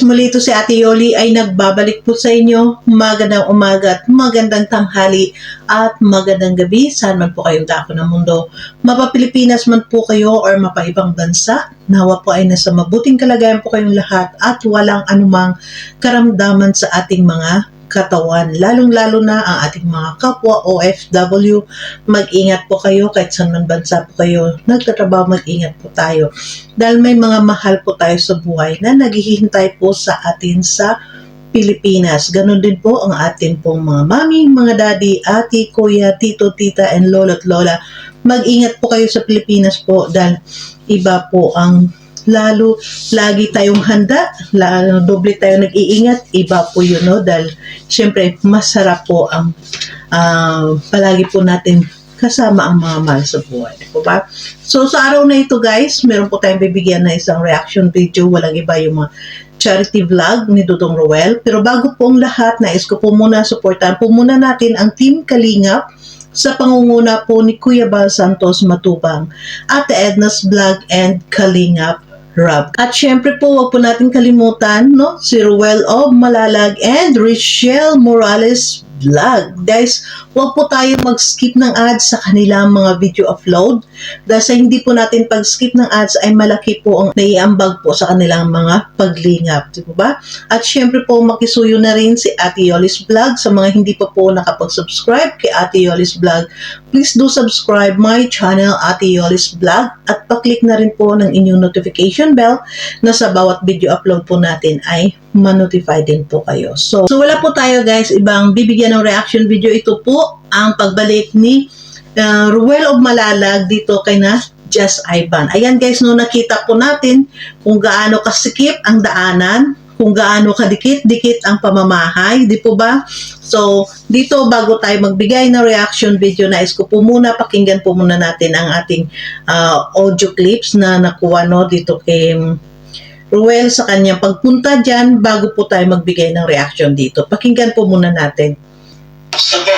guys, muli ito si Ate Yoli ay nagbabalik po sa inyo. Magandang umaga at magandang tanghali at magandang gabi. Saan man po kayong dako ng mundo. Mapa Pilipinas man po kayo or mapa ibang bansa. Nawa po ay nasa mabuting kalagayan po kayong lahat at walang anumang karamdaman sa ating mga katawan, lalong-lalo na ang ating mga kapwa OFW. Mag-ingat po kayo kahit saan man bansa po kayo nagtatrabaho, mag-ingat po tayo. Dahil may mga mahal po tayo sa buhay na naghihintay po sa atin sa Pilipinas. Ganon din po ang ating pong mga mami, mga daddy, ati, kuya, tito, tita, and lolo at lola. Mag-ingat po kayo sa Pilipinas po dahil iba po ang lalo lagi tayong handa, lalo doble tayo nag-iingat, iba po yun, no? Dahil syempre masarap po ang ah, palagi po natin kasama ang mga mahal sa buhay. Di ba? So sa araw na ito guys, meron po tayong bibigyan na isang reaction video, walang iba yung mga charity vlog ni Dudong Roel. Pero bago po ang lahat, nais ko po muna supportan po muna natin ang Team Kalingap sa pangunguna po ni Kuya Bal Santos Matubang, Ate Edna's Vlog and Kalingap Rob. At syempre po, wag po natin kalimutan, no? Si Ruel of Malalag and Richelle Morales Vlog. Guys, wag po tayo mag-skip ng ads sa kanilang mga video upload. Dahil sa hindi po natin pag-skip ng ads ay malaki po ang naiambag po sa kanilang mga paglingap. Di ba? At syempre po, makisuyo na rin si Ate Yolis Vlog. Sa mga hindi pa po nakapag-subscribe kay Ate Yolis Vlog, please do subscribe my channel Ate Yolis Vlog at paklik na rin po ng inyong notification bell na sa bawat video upload po natin ay ma-notify din po kayo. So, so wala po tayo guys, ibang bibigyan ng reaction video. Ito po ang pagbalik ni uh, Ruel of Malalag dito kay na Just Ivan. Ayan guys, no nakita po natin kung gaano kasikip ang daanan, kung gaano kadikit-dikit ang pamamahay, di po ba? So, dito bago tayo magbigay ng reaction video, nais ko po muna pakinggan po muna natin ang ating uh, audio clips na nakuha no dito kay Ruel sa kanyang pagpunta dyan bago po tayo magbigay ng reaction dito. Pakinggan po muna natin. Basta po.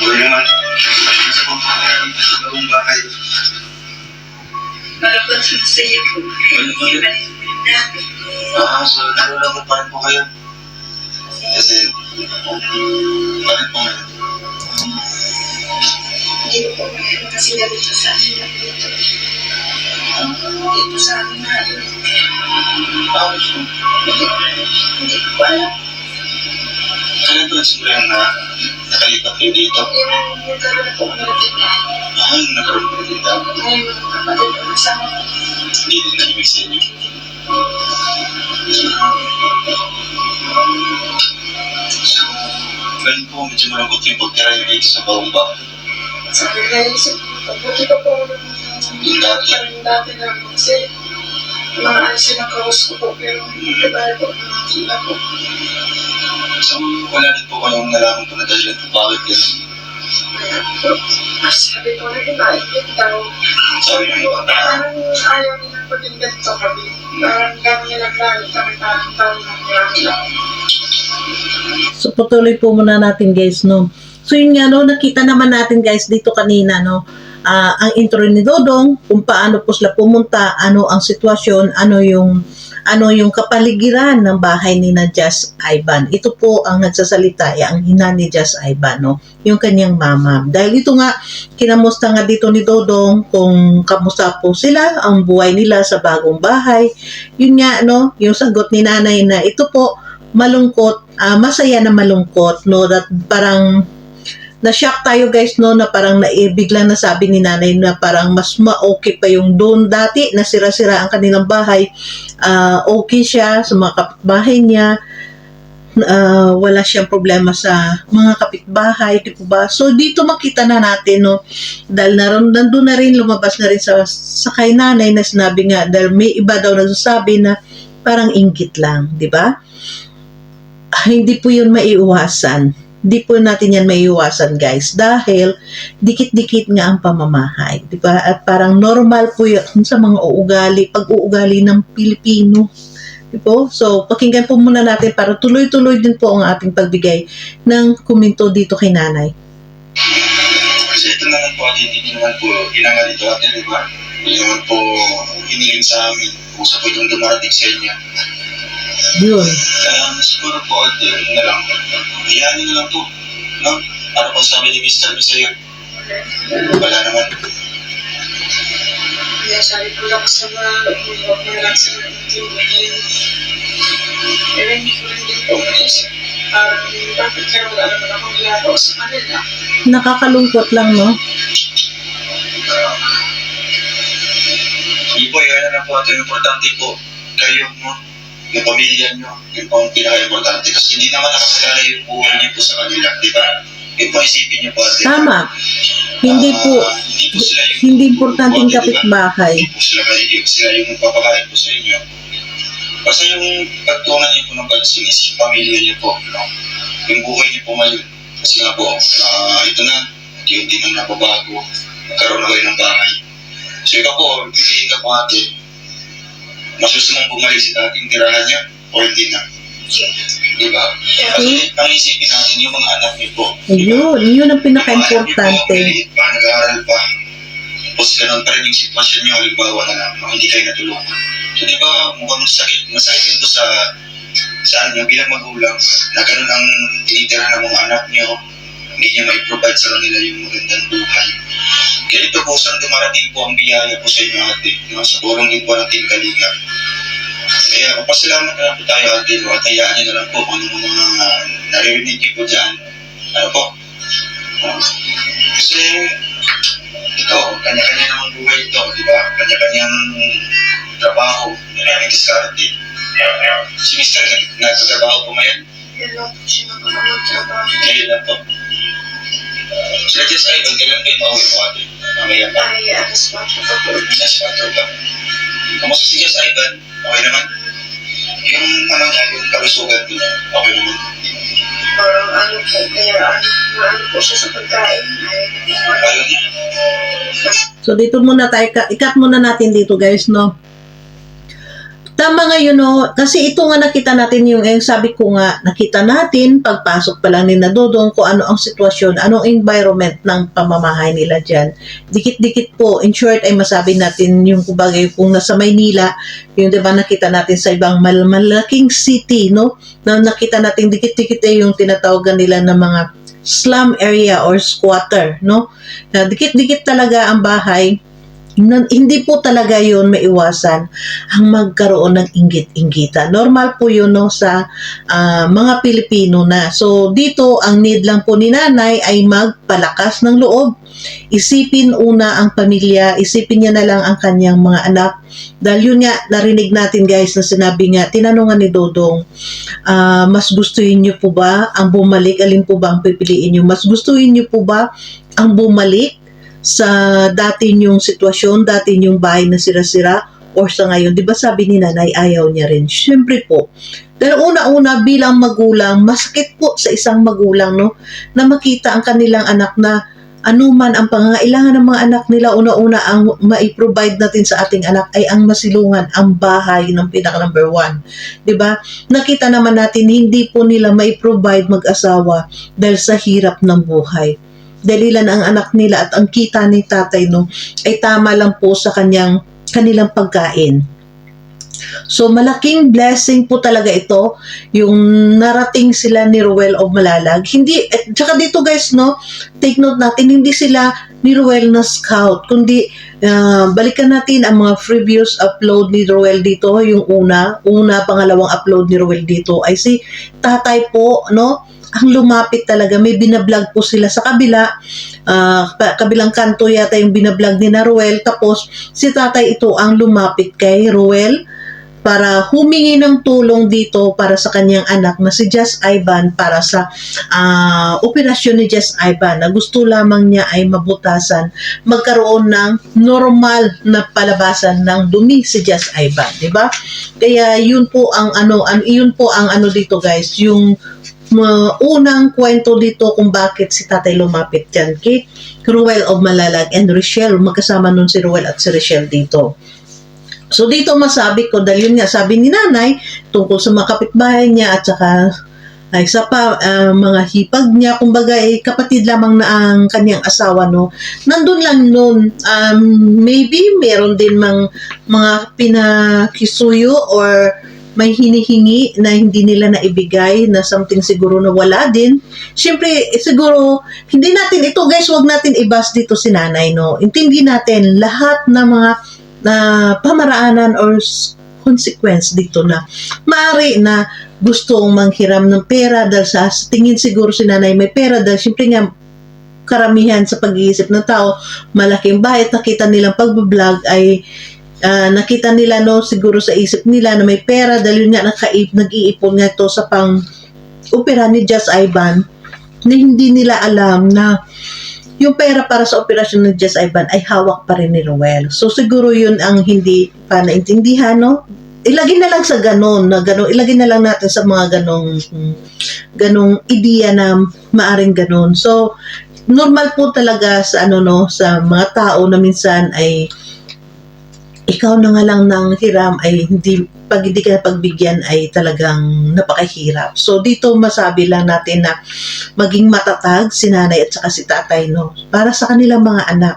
Wala naman. Sa pagkakang bahay. Malapot sa iyo po. Hindi ba Ah, so nalulungkot pa rin po kayo. Kasi, bakit po ngayon? Hindi ko po kasi ganito sa akin lang dito. Sa akin na. Ah, so, Hindi hindi ko alam. kailan po nagsimula na nakalipat kayo dito? Nagkaroon po ng natindahan. Ah, nagkaroon po dito. Ngayon kapatid ko kasama ko. Hindi din na ibig sa inyo. So, ganun po medyo malungkot yung pagtira nyo dito sa bahay. Sabi nga isip ko, pagbuti ko po Yung dati. yung dati na kasi mga ayos yung nakawas ko po pero hindi ba po nakakita ko. So, wala din po kayong nalaman po na dahilan kung bakit yun. Po, mas sabi ko na iba, yun daw. Sabi ng iba. Parang ayaw niya paging ganito kami. Parang kami lang lagi kami parang taon na niya. So, patuloy po muna natin guys, no? So, yun nga, no, nakita naman natin guys dito kanina, no? Ah, ang intro ni Dodong, kung paano po sila pumunta, ano ang sitwasyon, ano yung ano yung kapaligiran ng bahay ni na Just Ivan. Ito po ang nagsasalita, eh, ang ina ni Just Ivan, no? Yung kanyang mama. Dahil ito nga, kinamusta nga dito ni Dodong kung kamusta po sila, ang buhay nila sa bagong bahay. Yun nga, no? Yung sagot ni nanay na ito po, malungkot, ah, masaya na malungkot, no? That parang na-shock tayo guys no na parang naibigla na sabi ni nanay na parang mas ma-okay pa yung doon dati na sira-sira ang kanilang bahay. Ah, okay siya sa mga kapitbahay niya. Ah, wala siyang problema sa mga kapitbahay di po ba? So dito makita na natin no dahil naroon nandun na rin lumabas na rin sa, sa kay nanay na sinabi nga dahil may iba daw nagsasabi na parang inggit lang di ba? Ah, hindi po yun maiiwasan di po natin yan maiiwasan guys dahil dikit-dikit nga ang pamamahay, di ba? At parang normal po yun sa mga uugali, pag-uugali ng Pilipino. Di po? So, pakinggan po muna natin para tuloy-tuloy din po ang ating pagbigay ng komento dito kay nanay. Kasi ito naman po, hindi naman po ginanga dito ate, di ba? Hindi naman po hiniling sa amin. Usap po yung dumarating sa inyo. Yun. Kaya siguro po, yun na lang. Iyanin na lang po. No? Ano po sabi ni Mr. B sa'yo? Wala naman. Kaya sabi ko lang sa mga huwag na lang sa intindihin. Pero hindi ko rin din po maisip. Parang bakit kaya wala naman akong ginagawa sa kanila. Nakakalungkot lang, no? Hindi po, yan na lang po ate. Importante po, kayo mo, yung pamilya nyo, yun po ang pinaka-importante. Kasi hindi naman nakasalala yung buhay niyo po sa kanila, di ba? Yun po isipin niyo po ate. Tama. Hindi po, Ah, hindi po sila yung hindi importanteng kapitbahay. Hindi po sila kayo, sila yung magpapakain po sa inyo. Basta yung pagtunan niyo po ng pansin is yung pamilya niyo po, no? Yung buhay niyo po ngayon. Kasi nga po, ah, ito na, unti-unti nang nababago, nagkaroon na kayo ng bahay. So ikaw po, pipiliin ka po ate, mas gusto mong bumalik sa dating tirahan niya o hindi na, di ba? Kasi ang isipin natin yung mga anak niyo po, Yun, yun ang Mga pinaka-importante. maliit pa, nag-aaral pa. Tapos ganun pa rin yung sitwasyon niyo, halimbawa na lang, hindi kayo natulungan. So di ba, mukhang sakit, masakit po sa sa ano, bilang magulang, na ganun ang tinitira ng mga anak niyo, hindi niya mai-provide sa kanila yung magandang buhay. Kaya ito po, saan dumarating po ang biyaya po sa inyo ate, no? sa din po ng Team Kalinga. Kaya magpasalamat na lang po tayo ate, no? at hayaan niyo na lang po kung ano mga uh, naririnig niyo po dyan. Ano po? Ah, kasi ito, kanya-kanya naman buhay ito, di ba? Kanya-kanyang trabaho, kanya-kanyang diskarte. Si Mr. nag- nagtatrabaho po ngayon, po siya nagtrabaho. ngayon lang po. Sila Jess Ivan, kailan kayo mauwi po ate? Mamaya pa. Ay, alas 4 pa po. Minas 4 pa. Kamusta si Jess Ivan? Okay naman? Yung ano niya, yung kalusugan niya, okay naman. Parang ano po, kaya ano, maano po siya sa pagkain. Ay, Ayaw niya. So dito muna tayo, ka- ikat muna natin dito guys, no? Tama nga yun, no? Kasi ito nga nakita natin yung, eh, sabi ko nga, nakita natin, pagpasok pa lang ni Nadodong, kung ano ang sitwasyon, anong environment ng pamamahay nila dyan. Dikit-dikit po, in short, ay masabi natin yung, kumbaga, kung nasa Maynila, yung diba nakita natin sa ibang mal- malaking city, no? Na nakita natin dikit-dikit ay yung tinatawagan nila ng mga slum area or squatter, no? na dikit-dikit talaga ang bahay, na- hindi po talaga yon maiwasan ang magkaroon ng inggit-inggita. Normal po yun no, sa ah, mga Pilipino na. So dito, ang need lang po ni nanay ay magpalakas ng loob. Isipin una ang pamilya, isipin niya na lang ang kanyang mga anak. Dahil yun nga, narinig natin guys na sinabi nga, tinanungan ni Dodong, ah, mas gustuhin niyo po ba ang bumalik? Alin po ba ang pipiliin niyo? Mas gustuhin niyo po ba ang bumalik sa dati niyong sitwasyon, dati niyong bahay na sira-sira, or sa ngayon, di ba sabi ni nanay, ayaw niya rin. Siyempre po. Pero una-una, bilang magulang, masakit po sa isang magulang, no, na makita ang kanilang anak na anuman ang pangangailangan ng mga anak nila, una-una ang mai-provide natin sa ating anak ay ang masilungan, ang bahay ng pinaka number one. ba? Nakita naman natin hindi po nila mai-provide mag-asawa dahil sa hirap ng buhay dalilan ang anak nila at ang kita ni tatay no ay tama lang po sa kanyang kanilang pagkain. So malaking blessing po talaga ito yung narating sila ni Ruel of Malalag. Hindi at saka dito guys no, take note natin hindi sila ni Ruel na scout kundi ah, balikan natin ang mga previous upload ni Ruel dito yung una, una pangalawang upload ni Ruel dito ay si tatay po no ang lumapit talaga. May binablog po sila sa kabila. pa- kabilang kanto yata yung binablog ni na Ruel. Tapos, si tatay ito ang lumapit kay Ruel para humingi ng tulong dito para sa kanyang anak na si Jess Ivan para sa ah, operasyon ni Jess Ivan na gusto lamang niya ay mabutasan magkaroon ng normal na palabasan ng dumi si Jess Ivan, di ba? Kaya yun po ang ano, an, yun po ang ano dito guys, yung ma- unang kwento dito kung bakit si tatay lumapit dyan kay Ruel of Malalag and Rochelle. Magkasama nun si Ruel at si Rochelle dito. So dito masabi ko, dahil yun nga sabi ni nanay, tungkol sa mga kapitbahay niya at saka ay sa pa, ah, mga hipag niya, kumbaga eh, kapatid lamang na ang kanyang asawa, no? Nandun lang nun, um, maybe meron din mang mga pinakisuyo or may hinihingi na hindi nila naibigay na something siguro na wala din. Siyempre, siguro, hindi natin ito guys, wag natin ibas dito si nanay, no? Intindi natin lahat ng mga na pamaraanan or consequence dito na maari na gustong manghiram ng pera dahil sa tingin siguro si nanay may pera dahil siyempre nga karamihan sa pag-iisip ng tao malaking bayad nakita nilang pagbablog ay ah, nakita nila no siguro sa isip nila na may pera dahil nga nakaip, nag-iipon nga ito sa pang opera ni Just Ivan na hindi nila alam na yung pera para sa operasyon ng Just Ivan ay hawak pa rin ni Roel. So siguro yun ang hindi pa naintindihan, no? Ilagay na lang sa ganon, na ganon, ilagay na lang natin sa mga ganong, ganong ideya na maaring ganon. So, normal po talaga sa ano no, sa mga tao na minsan ay ikaw na nga lang ng hiram ay hindi pag hindi ka pagbigyan ay talagang napakahirap. So dito masabi lang natin na maging matatag si nanay at saka si tatay no para sa kanilang mga anak.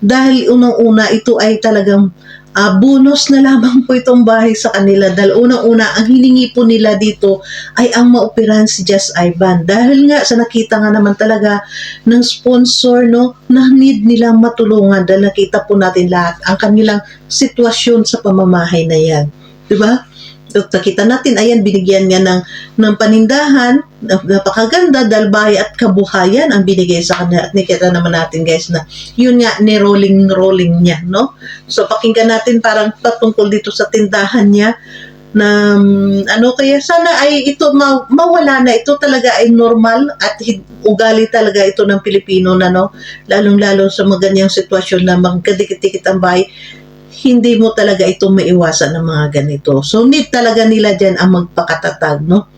Dahil unang-una ito ay talagang ah, bonus na lamang po itong bahay sa kanila dahil unang-una ang hiningi po nila dito ay ang maoperahan si Just Ivan dahil nga sa nakita nga naman talaga ng sponsor no na need nilang matulungan dahil nakita po natin lahat ang kanilang sitwasyon sa pamamahay na yan. Di ba? Nakita natin, ayan, binigyan niya ng, ng panindahan, na- napakaganda, dahil bahay at kabuhayan ang binigay sa kanya. At nakita naman natin, guys, na yun nga, ni-rolling-rolling niya, no? So, pakinggan natin parang patungkol dito sa tindahan niya na mm, ano kaya sana ay ito ma- mawala na ito talaga ay normal at ugali talaga ito ng Pilipino na no lalong lalo sa mga ganyang sitwasyon na magkadikit-dikit ang bahay hindi mo talaga ito maiwasan ng mga ganito. So, need talaga nila dyan ang magpakatatag, no?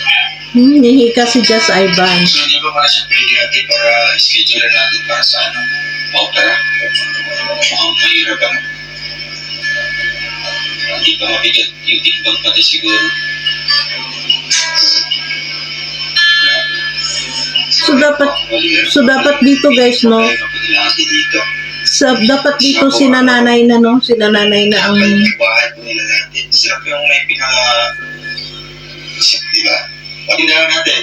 Kuya. Hmm, nihika si Just Ivan. So, hindi ba pala siya pwede natin para schedule natin para sa ano, maopera? Mukhang mahirap ano. Hindi pa mabigat yung timbang pati siguro. So, dapat, so dapat dito, guys, no? Sa, dapat dito si nanay na, no? Si nanay na ang... Bahay nila natin. Sila po yung may pinaka... Di ba? Pati na lang natin.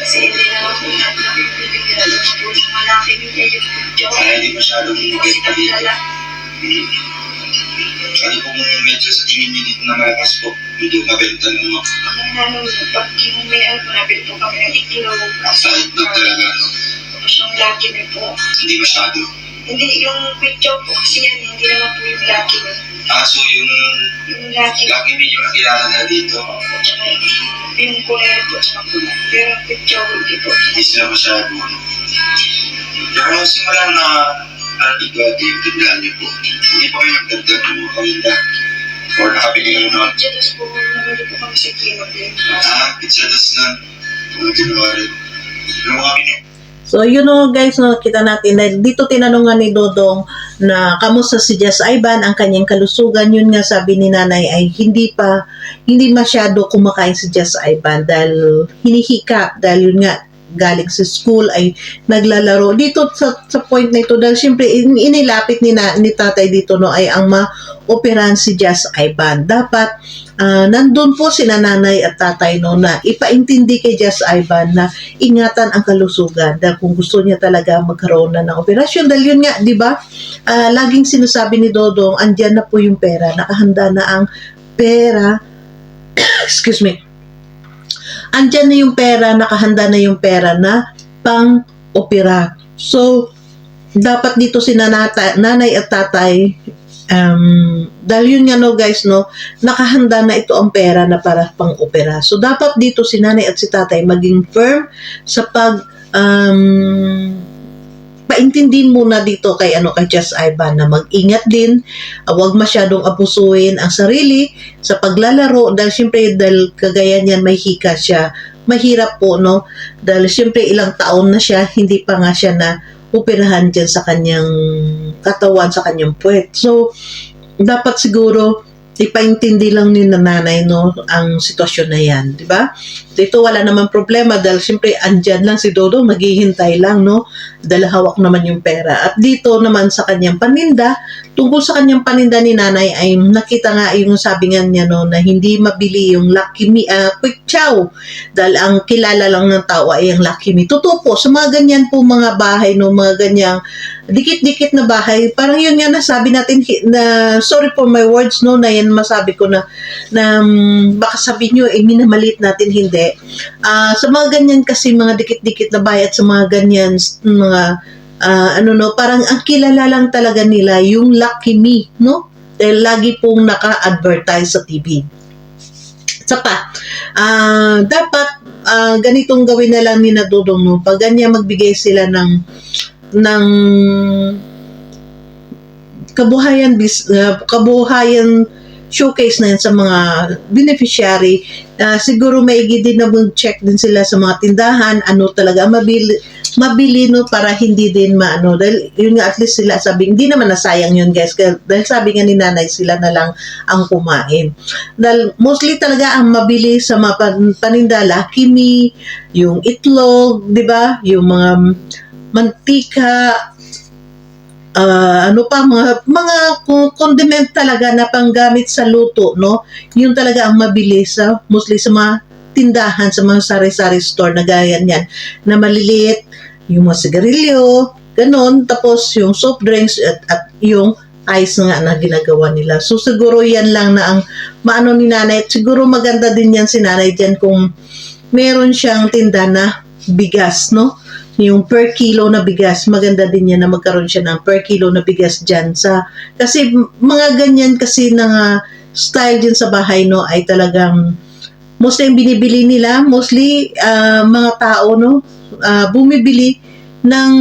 Kasi hindi naman po natin nakipibigyan ng yung malaki yung video. Kaya hindi masyadong pa dito. Ano kung medyo sa tingin niyo dito na malakas po, medyo mabenta ng mga Ang ano, pag ano, nabili po kami ng itlog. side dog talaga, no? Tapos yung lucky me po. Hindi masyado. Hindi, yung picture po kasi yan, hindi naman po yung lucky me. Ah, so yung Yung me lagi medyo nakilala na dito, tsaka yung, yung kulay po, tsaka kulay. Pero picture hindi po. hindi sila masyado, ano. Pero simula na ano dito at yung tindahan niyo po, hindi pa kayo nagdagdag ng mga palinda. Or nakabili kayo ng Tapos po, nabili po kami sa din. ah, pizza das na mga January. Yung mga bini, So, yun know, guys, no, kita natin na dito tinanungan ni Dodong na kamusta si Just Ivan, ang kanyang kalusugan. Yun nga sabi ni nanay ay hindi pa, hindi masyado kumakain si Just Ivan dahil hinihika, dahil yun nga, galing sa school ay naglalaro. Dito sa, sa point na ito, dahil siyempre in- inilapit ni, na, ni tatay dito no, ay ang ma-operahan si Just Ivan. Dapat ah, nandun po si nanay at tatay no na ipaintindi kay Just Ivan na ingatan ang kalusugan dahil kung gusto niya talaga magkaroon na ng operasyon dahil yun nga, di ba? Ah, laging sinasabi ni Dodong, andyan na po yung pera, nakahanda na ang pera, excuse me, andyan na yung pera, nakahanda na yung pera na pang-opera. So, dapat dito si nanata, nanay at tatay, um, dahil yun nga no guys, no, nakahanda na ito ang pera na para pang-opera. So, dapat dito si nanay at si tatay maging firm sa pag um, paintindihin muna dito kay ano kay Just Ivan na mag-ingat din, uh, huwag masyadong abusuin ang sarili sa paglalaro dahil syempre dahil kagaya niyan may hika siya, mahirap po, no? Dahil siyempre ilang taon na siya, hindi pa nga siya na operahan dyan sa kanyang katawan, sa kanyang puwet. So, dapat siguro ipaintindi lang ni nanay no ang sitwasyon na yan, di ba? Dito wala naman problema dahil siyempre andyan lang si Dodo, maghihintay lang no dahil hawak naman yung pera. At dito naman sa kanyang paninda, tungkol sa kanyang paninda ni nanay ay nakita nga yung sabi nga niya no na hindi mabili yung Lucky Me, ah, Quick Chow dahil ang kilala lang ng tao ay ang Lucky Me. Totoo po, sa mga ganyan po mga bahay no, mga ganyang dikit-dikit na bahay, parang yun nga nasabi natin na sorry for my words no na yan masabi ko na na mm, baka sabi nyo eh minamalit natin hindi. Ah, sa mga ganyan kasi mga dikit-dikit na bahay at sa mga ganyan mga ah, ano no, parang ang kilala lang talaga nila yung Lucky Me, no? Dahil lagi pong naka-advertise sa TV. Isa pa, ah, dapat ah, ganitong gawin na lang ni Nadudong no. Pag ganyan magbigay sila ng ng kabuhayan bis uh, kabuhayan showcase na yan sa mga beneficiary. Ah, siguro maigi din na check din sila sa mga tindahan ano talaga mabili mabili no para hindi din maano. Dahil yun nga at least sila sabi hindi naman nasayang yun guys dahil sabi nga ni nanay sila na lang ang kumain. Dahil mostly talaga ang mabili sa mga pan- paninda Lucky Me yung itlog di ba? Yung mga mantika ah, ano pa mga mga condiment talaga na panggamit sa luto no? Yun talaga ang mabilis sa mostly sa mga tindahan sa mga sari-sari store na gaya niyan na maliliit yung mga sigarilyo ganon tapos yung soft drinks at, at yung ice nga na ginagawa nila. So siguro yan lang na ang maano ni nanay. Siguro maganda din yan si nanay dyan kung meron siyang tinda na bigas no yung per kilo na bigas, maganda din yan na magkaroon siya ng per kilo na bigas dyan sa, kasi mga ganyan kasi ng ah, style dyan sa bahay, no, ay talagang, mostly ang binibili nila, mostly ah, mga tao, no, ah, bumibili ng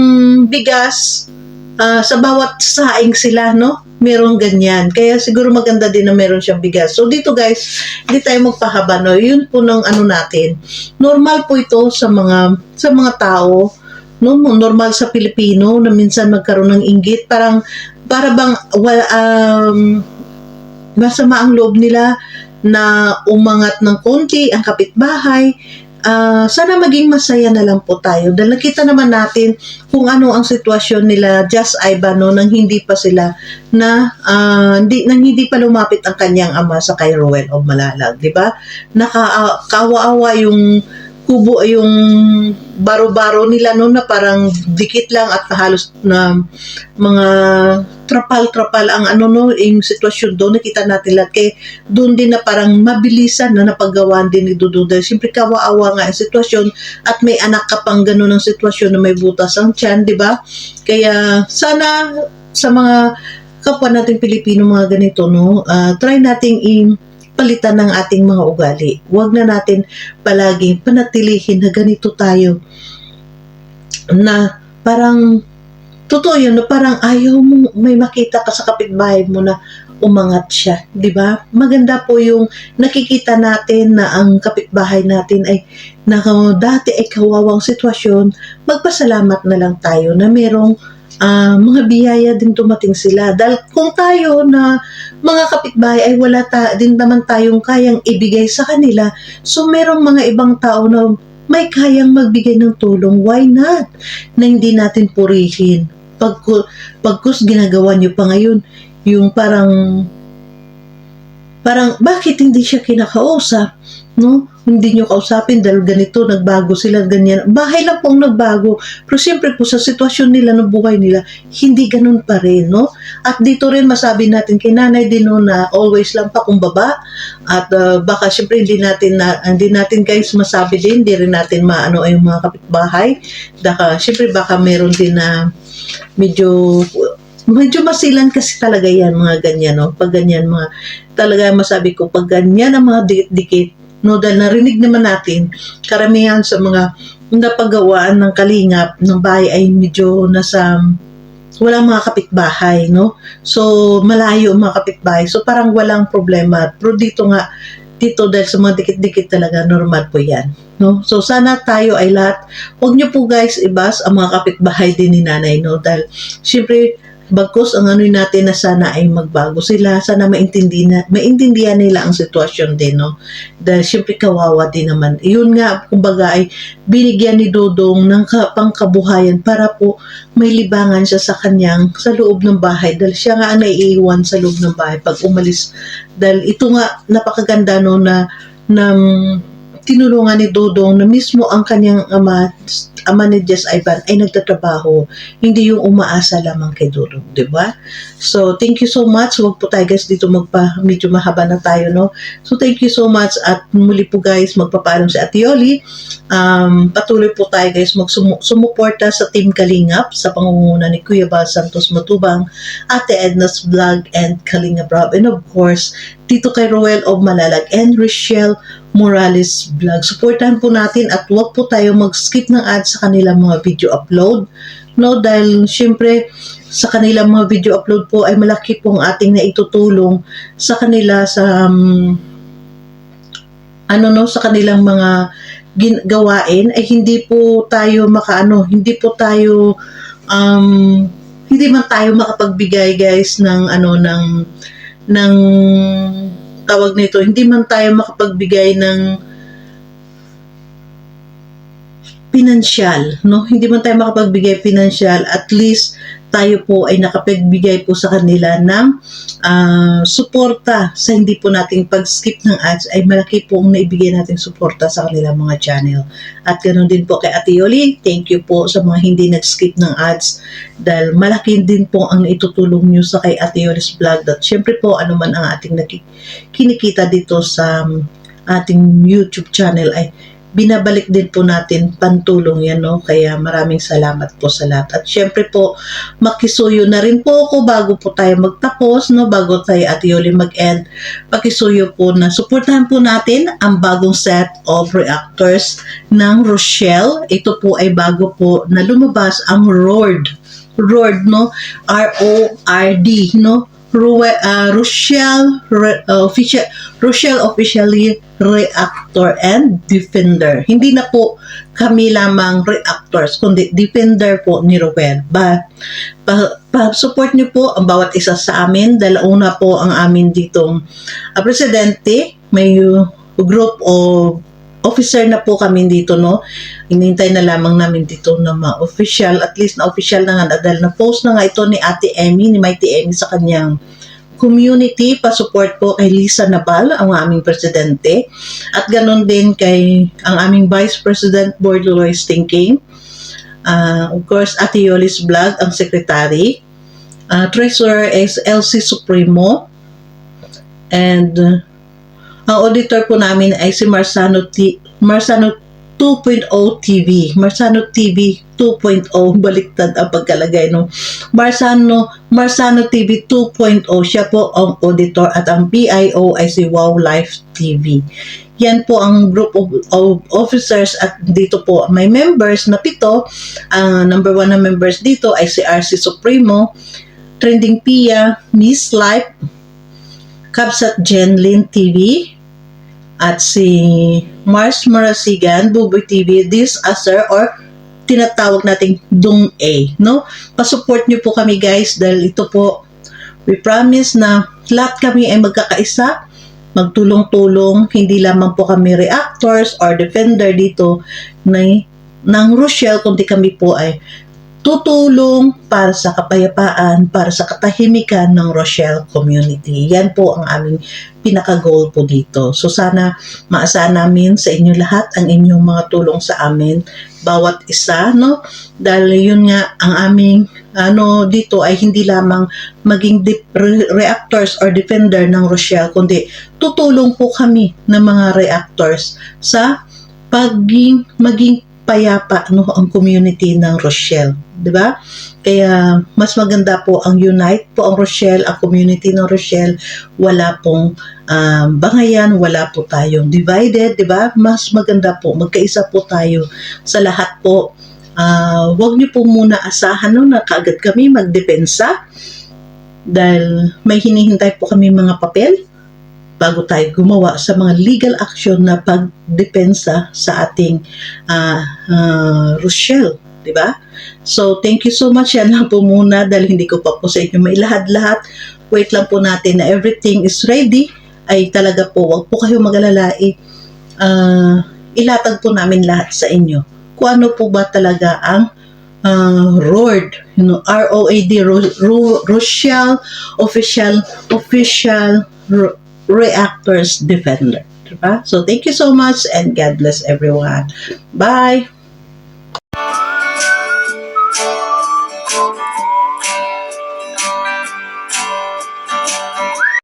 bigas ah, sa bawat saing sila, no, merong ganyan. Kaya siguro maganda din na meron siyang bigas. So dito guys, hindi tayo magpahaba, no, yun po ng ano natin. Normal po ito sa mga, sa mga tao, no normal sa Pilipino na minsan magkaroon ng inggit parang para bang well, um, masama ang loob nila na umangat ng konti ang kapitbahay Ah, sana maging masaya na lang po tayo dahil nakita naman natin kung ano ang sitwasyon nila Just Ivan no nang hindi pa sila na ah, hindi nang hindi pa lumapit ang kanyang ama sa kay Roel of Malalag, di ba? Nakakaawa-awa yung kubo yung baro-baro nila no na parang dikit lang at halos na mga trapal-trapal ang ano no yung sitwasyon doon. Nakita natin lahat. Kaya doon din na parang mabilisan na napagawaan din ni Dudu. Dahil siyempre kawa-awa nga ang sitwasyon at may anak ka pang ganun ang sitwasyon na may butas ang tiyan di ba? Kaya sana sa mga kapwa nating Pilipino mga ganito no ah, try nating i palitan ng ating mga ugali. Huwag na natin palagi panatilihin na ganito tayo. Na parang, totoo yun, na parang ayaw mo may makita ka sa kapitbahay mo na umangat siya, di ba? Maganda po yung nakikita natin na ang kapitbahay natin ay na dati ay kawawang sitwasyon, magpasalamat na lang tayo na merong ah, mga biyaya din dumating sila. Dahil kung tayo na mga kapitbahay ay wala ta, din naman tayong kayang ibigay sa kanila, so merong mga ibang tao na may kayang magbigay ng tulong, why not? Na hindi natin purihin. Pag, pagkus ginagawa nyo pa ngayon, yung parang parang bakit hindi siya kinakausap? No? Hindi nyo kausapin dahil ganito nagbago sila ganyan. Bahay lang po ang nagbago. Pero siyempre po sa sitwasyon nila ng buhay nila hindi ganun pa rin no? At dito rin masabi natin kay nanay din no na always lang pa kumbaba at uh, baka siyempre hindi natin na hindi natin guys masabi din hindi rin natin maano ay mga kapitbahay. Baka siyempre baka meron din na medyo medyo masilan kasi talaga yan mga ganyan no? Pag ganyan mga talaga masabi ko pag ganyan ang mga dikit-dikit no? Dahil narinig naman natin karamihan sa mga napagawaan ng kalingap ng bahay ay medyo nasa walang mga kapitbahay no? So malayo mga kapitbahay. So parang walang problema. Pero dito nga dito dahil sa mga dikit-dikit talaga normal po yan. No? So sana tayo ay lahat, huwag niyo po guys ibas ang mga kapitbahay din ni nanay no? Dahil syempre bagkus ang ano natin na sana ay magbago sila, sana maintindi na, maintindihan nila ang sitwasyon din, no? Dahil syempre kawawa din naman. Yun nga, kumbaga ay binigyan ni Dodong ng ka- pangkabuhayan para po may libangan siya sa kanyang, sa loob ng bahay. Dahil siya nga ang naiiwan sa loob ng bahay pag umalis. Dahil ito nga, napakaganda no na, ng tinulungan ni Dodong na mismo ang kanyang ama, ama ni Jess Ivan ay nagtatrabaho hindi yung umaasa lamang kay Dudong, di ba? So, thank you so much. Huwag po tayo guys dito magpa, medyo mahaba na tayo, no? So, thank you so much at muli po guys, magpapaalam si Ate Yoli. Um, patuloy po tayo guys magsumuporta sa Team Kalingap sa pangunguna ni Kuya Bal Santos Matubang, Ate Edna's Vlog and Kalingap Rob. And of course, dito kay Roel of Malalag and Rochelle Morales Vlog. Supportahan po natin at huwag po tayo mag-skip ng ads sa kanilang mga video upload. No, dahil syempre sa kanilang mga video upload po ay malaki pong ating na itutulong sa kanila sa um, ano no sa kanilang mga gawain ay hindi po tayo makaano, hindi po tayo um, hindi man tayo makapagbigay guys ng ano ng ng tawag nito, hindi man tayo makapagbigay ng pinansyal, no? Hindi man tayo makapagbigay pinansyal, at least tayo po ay nakapagbigay po sa kanila ng ah, suporta sa hindi po nating pag-skip ng ads ay malaki po ang naibigay nating suporta sa kanilang mga channel. At ganoon din po kay Ate Yoli, thank you po sa mga hindi nag-skip ng ads dahil malaki din po ang itutulong nyo sa kay Ate Yoli's vlog at syempre po ano man ang ating kinikita dito sa um, ating YouTube channel ay binabalik din po natin pantulong yan, no? Kaya maraming salamat po sa lahat. At syempre po, makisuyo na rin po ako bago po tayo magtapos, no? Bago tayo at Yoli mag-end. Pakisuyo po na suportahan po natin ang bagong set of reactors ng Rochelle. Ito po ay bago po na lumabas ang RORD. RORD, no? R-O-R-D, no? Rue- uh, Rochelle uh, official Rochelle officially reactor and defender. Hindi na po kami lamang reactors, kundi defender po ni Roel. Ba, pa, pa-support niyo po ang bawat isa sa amin dahil una po ang amin ditong uh, presidente, may uh, group of officer na po kami dito, no? Inintay na lamang namin dito na ma-official, at least na official na nga, dahil na-post na nga ito ni Ate Emmy, ni Mighty Emmy sa kanyang community, pa-support po kay Lisa Nabal, ang aming presidente, at ganon din kay ang aming Vice President Board Lois Thinking, uh, of course, Ate Yolis Vlog, ang secretary, uh, treasurer is LC Supremo, and uh, ang auditor po namin ay si Marsano, T- Marsano 2.0 TV. Marsano TV 2.0. Baliktad ang pagkalagay. No? Marsano, Marsano TV 2.0. Siya po ang auditor at ang PIO ay si Wow Life TV. Yan po ang group of, of officers at dito po may members na pito. Ang number one na members dito ay si RC Supremo, Trending Pia, Miss Life, Kabsat Jenlin TV, at si Mars Marasigan, Buboy TV, this Aser or tinatawag nating Dung A, no? Pa-support niyo po kami guys dahil ito po we promise na lahat kami ay magkakaisa, magtulong-tulong, hindi lamang po kami reactors or defender dito ng, ng Rochelle, kundi kami po ay tutulong para sa kapayapaan, para sa katahimikan ng Rochelle community. Yan po ang aming pinaka-goal po dito. So sana maasahan namin sa inyo lahat ang inyong mga tulong sa amin, bawat isa, no? Dahil yun nga ang aming ano dito ay hindi lamang maging re- reactors or defender ng Rochelle, kundi tutulong po kami ng mga reactors sa paging maging payapa no ang community ng Rochelle, 'di ba? Kaya mas maganda po ang unite po ang Rochelle, ang community ng Rochelle, wala pong um, bangayan, wala po tayong divided, 'di ba? Mas maganda po magkaisa po tayo sa lahat po. Ah, wag niyo po muna asahan no na kaagad kami magdepensa dahil may hinihintay po kami mga papel bago tayo gumawa sa mga legal action na pagdepensa sa ating ah ah, Rochelle, di ba? So, thank you so much. Yan lang po muna dahil hindi ko pa po sa inyo mailahad-lahat. Wait lang po natin na everything is ready. Ay talaga po, wag po kayo mag-alala. Ah, ilatag po namin lahat sa inyo. Kung ano po ba talaga ang uh, RORD, you know, R-O-A-D, Ro- Ro- Rochelle Official, Official Ro- Reactors Defender. Diba? So, thank you so much and God bless everyone. Bye!